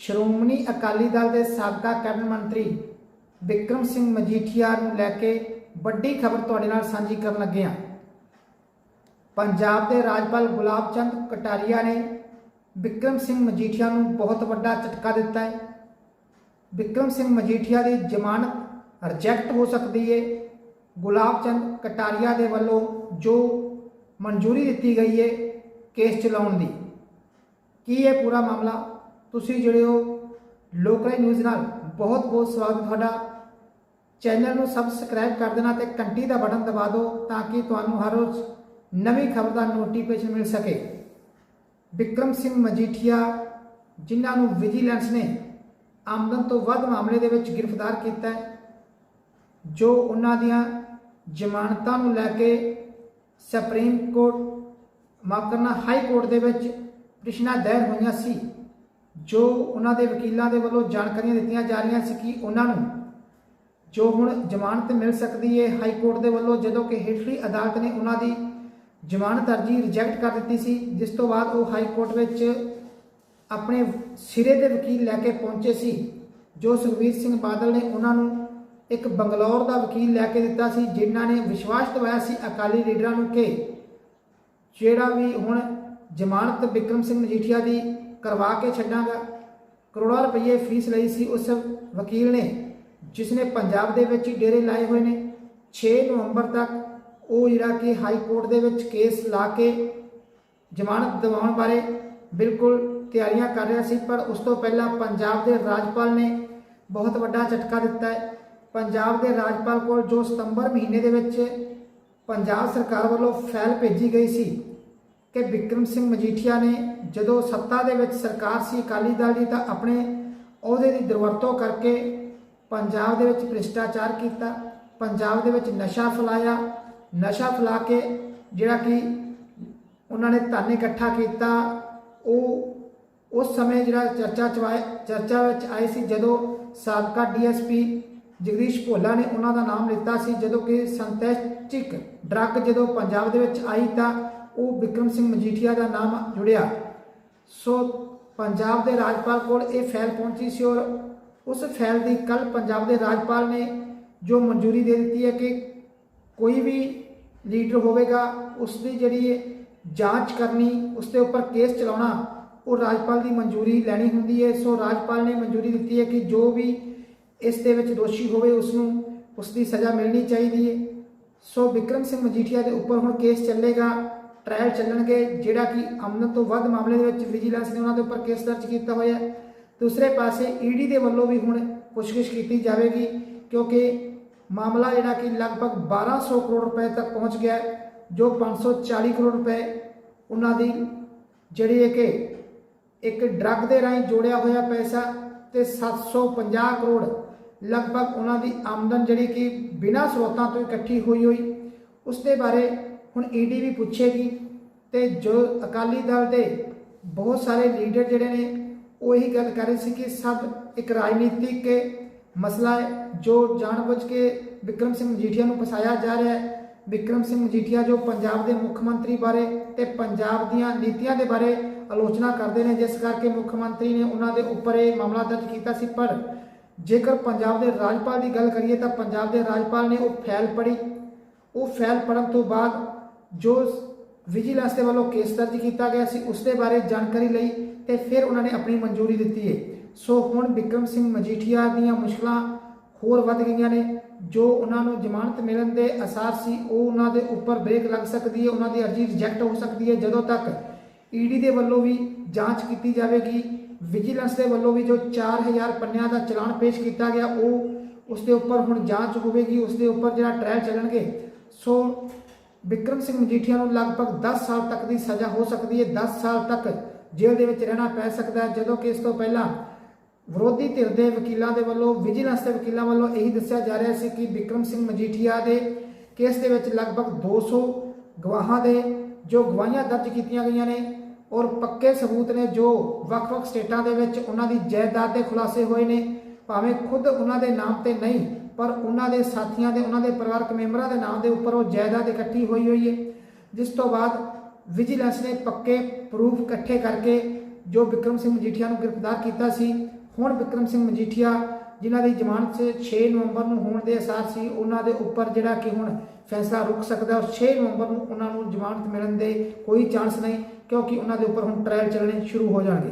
ਸ਼੍ਰੋਮਣੀ ਅਕਾਲੀ ਦਲ ਦੇ ਸਾਬਕਾ ਕੈਬਨਿਟ ਮੰਤਰੀ ਵਿਕਰਮ ਸਿੰਘ ਮਜੀਠੀਆ ਨੂੰ ਲੈ ਕੇ ਵੱਡੀ ਖਬਰ ਤੁਹਾਡੇ ਨਾਲ ਸਾਂਝੀ ਕਰਨ ਲੱਗੇ ਹਾਂ। ਪੰਜਾਬ ਦੇ ਰਾਜਪਾਲ ਗੁਲਾਬ ਚੰਦ ਕਟਾਰੀਆ ਨੇ ਵਿਕਰਮ ਸਿੰਘ ਮਜੀਠੀਆ ਨੂੰ ਬਹੁਤ ਵੱਡਾ ਝਟਕਾ ਦਿੱਤਾ ਹੈ। ਵਿਕਰਮ ਸਿੰਘ ਮਜੀਠੀਆ ਦੀ ਜ਼ਮਾਨਤ ਰਿਜੈਕਟ ਹੋ ਸਕਦੀ ਹੈ ਗੁਲਾਬ ਚੰਦ ਕਟਾਰੀਆ ਦੇ ਵੱਲੋਂ ਜੋ ਮਨਜ਼ੂਰੀ ਦਿੱਤੀ ਗਈ ਹੈ ਕੇਸ ਚਲਾਉਣ ਦੀ। ਕੀ ਇਹ ਪੂਰਾ ਮਾਮਲਾ ਤੁਸੀਂ ਜਿਹੜੇ ਹੋ, ਲੋਕਲ ਨਿਊਜ਼ ਨਾਲ ਬਹੁਤ ਬਹੁਤ ਸਵਾਗਤ ਤੁਹਾਡਾ। ਚੈਨਲ ਨੂੰ ਸਬਸਕ੍ਰਾਈਬ ਕਰ ਦੇਣਾ ਤੇ ਘੰਟੀ ਦਾ ਬਟਨ ਦਬਾ ਦਿਓ ਤਾਂ ਕਿ ਤੁਹਾਨੂੰ ਹਰ ਰੋਜ਼ ਨਵੀਂ ਖਬਰ ਦਾ ਨੋਟੀਫਿਕੇਸ਼ਨ ਮਿਲ ਸਕੇ। ਵਿਕਰਮ ਸਿੰਘ ਮਜੀਠੀਆ, ਜਿਨ੍ਹਾਂ ਨੂੰ ਵਿਜੀਲੈਂਸ ਨੇ ਆਮਦਨ ਤੋਂ ਵੱਧ ਮਾਮਲੇ ਦੇ ਵਿੱਚ ਗ੍ਰਿਫਤਾਰ ਕੀਤਾ ਹੈ, ਜੋ ਉਹਨਾਂ ਦੀਆਂ ਜ਼ਮਾਨਤਾਂ ਨੂੰ ਲੈ ਕੇ ਸੁਪਰੀਮ ਕੋਰਟ ਮਾਫ ਕਰਨਾ ਹਾਈ ਕੋਰਟ ਦੇ ਵਿੱਚ ਪਿਟੀਸ਼ਨਾਂ ਦਾਇਰ ਹੋਈਆਂ ਸੀ। ਜੋ ਉਹਨਾਂ ਦੇ ਵਕੀਲਾਂ ਦੇ ਵੱਲੋਂ ਜਾਣਕਾਰੀਆਂ ਦਿੱਤੀਆਂ ਜਾ ਰਹੀਆਂ ਸੀ ਕਿ ਉਹਨਾਂ ਨੂੰ ਜੋ ਹੁਣ ਜ਼ਮਾਨਤ ਮਿਲ ਸਕਦੀ ਹੈ, ਹਾਈ ਕੋਰਟ ਦੇ ਵੱਲੋਂ ਜਦੋਂ ਕਿ ਹੇਠਲੀ ਅਦਾਲਤ ਨੇ ਉਹਨਾਂ ਦੀ ਜ਼ਮਾਨਤ ਅਰਜ਼ੀ ਰਿਜੈਕਟ ਕਰ ਦਿੱਤੀ ਸੀ, ਜਿਸ ਤੋਂ ਬਾਅਦ ਉਹ ਹਾਈ ਕੋਰਟ ਵਿੱਚ ਆਪਣੇ ਸਿਰੇ ਦੇ ਵਕੀਲ ਲੈ ਕੇ ਪਹੁੰਚੇ ਸੀ, ਜੋ ਸੁਖਬੀਰ ਸਿੰਘ ਬਾਦਲ ਨੇ ਉਹਨਾਂ ਨੂੰ ਇੱਕ ਬੰਗਲੌਰ ਦਾ ਵਕੀਲ ਲੈ ਕੇ ਦਿੱਤਾ ਸੀ, ਜਿਨ੍ਹਾਂ ਨੇ ਵਿਸ਼ਵਾਸ ਦਿਵਾਇਆ ਸੀ ਅਕਾਲੀ ਲੀਡਰਾਂ ਨੂੰ ਕਿ ਜਿਹੜਾ ਵੀ ਹੁਣ ਜ਼ਮਾਨਤ ਵਿਕਰਮ ਸਿੰਘ ਮਜੀਠੀਆ ਦੀ ਕਰਵਾ ਕੇ ਛੱਡਾਂਗਾ। ਕਰੋੜਾਂ ਰੁਪਏ ਫੀਸ ਲਈ ਸੀ ਉਸ ਵਕੀਲ ਨੇ ਜਿਸ ਨੇ ਪੰਜਾਬ ਦੇ ਵਿੱਚ ਹੀ ਡੇਰੇ ਲਾਏ ਹੋਏ ਨੇ। 6 ਨਵੰਬਰ ਤੱਕ ਉਹ ਜਿਹੜਾ ਕਿ ਹਾਈ ਕੋਰਟ ਦੇ ਵਿੱਚ ਕੇਸ ਲਾ ਕੇ ਜ਼ਮਾਨਤ ਦਿਵਾਉਣ ਬਾਰੇ ਬਿਲਕੁਲ ਤਿਆਰੀਆਂ ਕਰ ਰਿਹਾ ਸੀ, ਪਰ ਉਸ ਤੋਂ ਪਹਿਲਾਂ ਪੰਜਾਬ ਦੇ ਰਾਜਪਾਲ ਨੇ ਬਹੁਤ ਵੱਡਾ ਝਟਕਾ ਦਿੱਤਾ ਹੈ। ਪੰਜਾਬ ਦੇ ਰਾਜਪਾਲ ਕੋਲ ਜੋ ਸਤੰਬਰ ਮਹੀਨੇ ਦੇ ਵਿੱਚ ਪੰਜਾਬ ਸਰਕਾਰ ਵੱਲੋਂ ਫਾਈਲ ਭੇਜੀ ਗਈ ਸੀ ਕਿ ਵਿਕਰਮ ਸਿੰਘ ਮਜੀਠੀਆ ਨੇ ਜਦੋਂ ਸੱਤਾ ਦੇ ਵਿੱਚ ਸਰਕਾਰ ਸੀ, ਅਕਾਲੀ ਦਲ ਦੀ, ਤਾਂ ਆਪਣੇ ਉਹਦੇ ਦੀ ਦੁਰਵਰਤੋਂ ਕਰਕੇ ਪੰਜਾਬ ਦੇ ਵਿੱਚ ਭ੍ਰਿਸ਼ਟਾਚਾਰ ਕੀਤਾ, ਪੰਜਾਬ ਦੇ ਵਿੱਚ ਨਸ਼ਾ ਫੈਲਾਇਆ, ਨਸ਼ਾ ਫੈਲਾ ਕੇ ਜਿਹੜਾ ਕਿ ਉਹਨਾਂ ਨੇ ਧਨ ਇਕੱਠਾ ਕੀਤਾ, ਉਹ ਉਸ ਸਮੇਂ ਜਿਹੜਾ ਚਰਚਾ ਚਵਾਏ ਚਰਚਾ ਵਿੱਚ ਆਈ ਸੀ, ਜਦੋਂ ਸਾਬਕਾ ਡੀਐਸਪੀ ਜਗਦੀਸ਼ ਭੋਲਾ ਨੇ ਉਹਨਾਂ ਦਾ ਨਾਮ ਲਿੱਤਾ ਸੀ, ਜਦੋਂ ਕਿ ਸਿੰਥੈਟਿਕ ਡਰੱਗ ਜਦੋਂ ਪੰਜਾਬ ਦੇ ਵਿੱਚ ਆਈ, ਤਾਂ ਉਹ ਵਿਕਰਮ ਸਿੰਘ ਮਜੀਠੀਆ ਦਾ ਨਾਮ ਜੁੜਿਆ। ਸੋ ਪੰਜਾਬ ਦੇ ਰਾਜਪਾਲ ਕੋਲ ਇਹ ਫਾਈਲ ਪਹੁੰਚੀ ਸੀ ਔਰ ਉਸ ਫਾਈਲ ਦੀ ਕੱਲ ਪੰਜਾਬ ਦੇ ਰਾਜਪਾਲ ਨੇ ਜੋ ਮਨਜ਼ੂਰੀ ਦੇ ਦਿੱਤੀ ਹੈ ਕਿ ਕੋਈ ਵੀ ਲੀਡਰ ਹੋਵੇਗਾ, ਉਸ ਦੀ ਜਿਹੜੀ ਜਾਂਚ ਕਰਨੀ, ਉਸ ਦੇ ਉੱਪਰ ਕੇਸ ਚਲਾਉਣਾ, ਉਹ ਰਾਜਪਾਲ ਦੀ ਮਨਜ਼ੂਰੀ ਲੈਣੀ ਹੁੰਦੀ ਹੈ। ਸੋ ਰਾਜਪਾਲ ਨੇ ਮਨਜ਼ੂਰੀ ਦਿੱਤੀ ਹੈ ਕਿ ਜੋ ਵੀ ਇਸ ਦੇ ਵਿੱਚ ਦੋਸ਼ੀ ਹੋਵੇ, ਉਸ ਨੂੰ, ਉਸ ਦੀ ਸਜ਼ਾ ਮਿਲਣੀ ਚਾਹੀਦੀ ਹੈ। ਸੋ ਵਿਕਰਮ ਸਿੰਘ ਮਜੀਠੀਆ ਦੇ ਉੱਪਰ ਹੁਣ ਕੇਸ ਚੱਲੇਗਾ। ਟ੍ਰਾਇਲ ਚੱਲਣਗੇ, ਜਿਹੜਾ ਕਿ ਆਮਦਨ ਤੋਂ ਵੱਧ ਮਾਮਲੇ ਦੇ ਵਿੱਚ ਵਿਜੀਲੈਂਸ ਨੇ ਉਹਨਾਂ ਦੇ ਉੱਪਰ ਕੇਸ ਦਰਜ ਕੀਤਾ ਹੋਇਆ ਹੈ। ਦੂਸਰੇ ਪਾਸੇ ਈਡੀ ਦੇ ਵੱਲੋਂ ਵੀ ਹੁਣ ਪੁੱਛਗਿੱਛ ਕੀਤੀ ਜਾਵੇਗੀ, ਕਿਉਂਕਿ ਮਾਮਲਾ ਜਿਹੜਾ ਕਿ ਲਗਭਗ 1200 ਕਰੋੜ ਰੁਪਏ ਤੱਕ ਪਹੁੰਚ ਗਿਆ ਹੈ, ਜੋ 540 ਕਰੋੜ ਰੁਪਏ ਉਹਨਾਂ ਦੀ ਜਿਹੜੀ ਹੈ ਕਿ ਇੱਕ ਡਰੱਗ ਦੇ ਰਾਹੀਂ ਜੋੜਿਆ ਹੋਇਆ ਪੈਸਾ ਤੇ 750 ਕਰੋੜ ਲਗਭਗ ਉਹਨਾਂ ਦੀ ਆਮਦਨ ਜਿਹੜੀ ਕਿ ਬਿਨਾਂ ਸਰੋਤਾਂ ਤੋਂ ਇਕੱਠੀ ਹੋਈ ਹੋਈ। ਉਸ ਦੇ ਬਾਰੇ ਹੁਣ ਈਡੀ ਵੀ ਪੁੱਛੇਗੀ ਤੇ ਜੋ ਅਕਾਲੀ ਦਲ ਦੇ ਬਹੁਤ ਸਾਰੇ ਲੀਡਰ ਜਿਹੜੇ ਨੇ, ਉਹ ਇਹੀ ਗੱਲ ਕਰ ਰਹੇ ਸੀ ਕਿ ਸਭ ਇੱਕ ਰਾਜਨੀਤਿਕ ਮਸਲਾ ਹੈ, ਜੋ ਜਾਣਬੁੱਝ ਕੇ ਵਿਕਰਮ ਸਿੰਘ ਮਜੀਠੀਆ ਨੂੰ ਫਸਾਇਆ ਜਾ ਰਿਹਾ ਹੈ। ਵਿਕਰਮ ਸਿੰਘ ਮਜੀਠੀਆ ਜੋ ਪੰਜਾਬ ਦੇ ਮੁੱਖ ਮੰਤਰੀ ਬਾਰੇ ਤੇ ਪੰਜਾਬ ਦੀਆਂ ਨੀਤੀਆਂ ਦੇ ਬਾਰੇ ਆਲੋਚਨਾ ਕਰਦੇ ਨੇ, ਜਿਸ ਕਰਕੇ ਮੁੱਖ ਮੰਤਰੀ ਨੇ ਉਹਨਾਂ ਦੇ ਉੱਪਰ ਇਹ ਮਾਮਲਾ ਦਰਜ ਕੀਤਾ ਸੀ। ਪਰ ਜੇਕਰ ਪੰਜਾਬ ਦੇ ਰਾਜਪਾਲ ਦੀ ਗੱਲ ਕਰੀਏ ਤਾਂ ਪੰਜਾਬ ਦੇ ਰਾਜਪਾਲ ਨੇ ਉਹ ਫੈਲ ਪੜੀ। ਉਹ ਫੈਲ ਪੜਨ ਤੋਂ ਬਾਅਦ ਜੋ ਵਿਜੀਲੈਂਸ ਦੇ ਵੱਲੋਂ ਕੇਸ ਦਰਜ ਕੀਤਾ ਗਿਆ ਸੀ ਉਸ ਦੇ ਬਾਰੇ ਜਾਣਕਾਰੀ ਲਈ ਤੇ ਫਿਰ ਉਹਨਾਂ ਨੇ ਆਪਣੀ ਮਨਜ਼ੂਰੀ ਦਿੱਤੀ ਹੈ। ਸੋ ਹੁਣ ਵਿਕਰਮ ਸਿੰਘ ਮਜੀਠੀਆ ਦੀਆਂ ਮੁਸ਼ਕਲਾਂ ਹੋਰ ਵੱਧ ਗਈਆਂ ਨੇ। ਜੋ ਉਹਨਾਂ ਨੂੰ ਜ਼ਮਾਨਤ ਮਿਲਣ ਦੇ ਅਸਾਰ ਸੀ, ਉਹ ਉਹਨਾਂ ਦੇ ਉੱਪਰ ਬ੍ਰੇਕ ਲੱਗ ਸਕਦੀ ਹੈ, ਉਹਨਾਂ ਦੀ ਅਰਜ਼ੀ ਰਿਜੈਕਟ ਹੋ ਸਕਦੀ ਹੈ। ਜਦੋਂ ਤੱਕ ਈਡੀ ਦੇ ਵੱਲੋਂ ਵੀ ਜਾਂਚ ਕੀਤੀ ਜਾਵੇਗੀ, ਵਿਜੀਲੈਂਸ ਦੇ ਵੱਲੋਂ ਵੀ ਜੋ 4000 ਪੰਨਿਆਂ ਦਾ ਚਲਾਨ ਪੇਸ਼ ਕੀਤਾ ਗਿਆ, ਉਹ ਉਸ ਦੇ ਉੱਪਰ ਹੁਣ ਜਾਂਚ ਹੋਵੇਗੀ ਉਸ ਦੇ ਉੱਪਰ ਜਿਹੜਾ ਟ੍ਰਾਇਲ ਚੱਲਣਗੇ। ਸੋ ਵਿਕਰਮ ਸਿੰਘ ਮਜੀਠੀਆ ਨੂੰ ਲਗਭਗ 10 ਸਾਲ ਤੱਕ ਦੀ ਸਜ਼ਾ ਹੋ ਸਕਦੀ ਹੈ। 10 ਸਾਲ ਤੱਕ ਜੇਲ੍ਹ ਦੇ ਵਿੱਚ ਰਹਿਣਾ ਪੈ ਸਕਦਾ ਹੈ। ਜਦੋਂ ਕਿ ਇਸ ਤੋਂ ਪਹਿਲਾਂ ਵਿਰੋਧੀ ਧਿਰ ਦੇ ਵਕੀਲਾਂ ਦੇ ਵੱਲੋਂ, ਵਿਜੀਲੈਂਸ ਦੇ ਵਕੀਲਾਂ ਵੱਲੋਂ ਇਹੀ ਦੱਸਿਆ ਜਾ ਰਿਹਾ ਸੀ ਕਿ ਵਿਕਰਮ ਸਿੰਘ ਮਜੀਠੀਆ ਦੇ ਕੇਸ ਦੇ ਵਿੱਚ ਲਗਭਗ 200 ਗਵਾਹਾਂ ਦੇ ਜੋ ਗਵਾਹੀਆਂ ਦਰਜ ਕੀਤੀਆਂ ਗਈਆਂ ਨੇ ਔਰ ਪੱਕੇ ਸਬੂਤ ਨੇ ਜੋ ਵੱਖ-ਵੱਖ ਸਟੇਟਾਂ ਦੇ ਵਿੱਚ ਉਹਨਾਂ ਦੀ ਜਾਇਦਾਦ ਦੇ ਖੁਲਾਸੇ ਹੋਏ ਨੇ। ਭਾਵੇਂ ਖੁਦ ਉਹਨਾਂ ਦੇ ਨਾਮ ਤੇ ਨਹੀਂ ਪਰ ਉਹਨਾਂ ਦੇ ਸਾਥੀਆਂ ਦੇ, ਉਹਨਾਂ ਦੇ ਪਰਿਵਾਰਕ ਮੈਂਬਰਾਂ ਦੇ ਨਾਮ ਦੇ ਉੱਪਰ ਉਹ ਜਾਇਦਾਦ ਇਕੱਠੀ ਹੋਈ ਹੋਈ ਹੈ। ਜਿਸ ਤੋਂ ਬਾਅਦ ਵਿਜੀਲੈਂਸ ਨੇ ਪੱਕੇ ਪ੍ਰੂਫ ਇਕੱਠੇ ਕਰਕੇ ਜੋ ਵਿਕਰਮ ਸਿੰਘ ਮਜੀਠੀਆ ਨੂੰ ਗ੍ਰਿਫਤਾਰ ਕੀਤਾ ਸੀ, ਹੁਣ ਵਿਕਰਮ ਸਿੰਘ ਮਜੀਠੀਆ ਜਿਨ੍ਹਾਂ ਦੀ ਜ਼ਮਾਨਤ 6 ਨਵੰਬਰ ਨੂੰ ਹੋਣ ਦੇ ਅਸਾਰ ਸੀ, ਉਹਨਾਂ ਦੇ ਉੱਪਰ ਜਿਹੜਾ ਕਿ ਹੁਣ ਫੈਸਲਾ ਰੁਕ ਸਕਦਾ ਔਰ 6 ਨਵੰਬਰ ਨੂੰ ਉਹਨਾਂ ਨੂੰ ਜ਼ਮਾਨਤ ਮਿਲਣ ਦੇ ਕੋਈ ਚਾਂਸ ਨਹੀਂ, ਕਿਉਂਕਿ ਉਹਨਾਂ ਦੇ ਉੱਪਰ ਹੁਣ ਟ੍ਰਾਇਲ ਚੱਲਣੇ ਸ਼ੁਰੂ ਹੋ ਜਾਣਗੇ।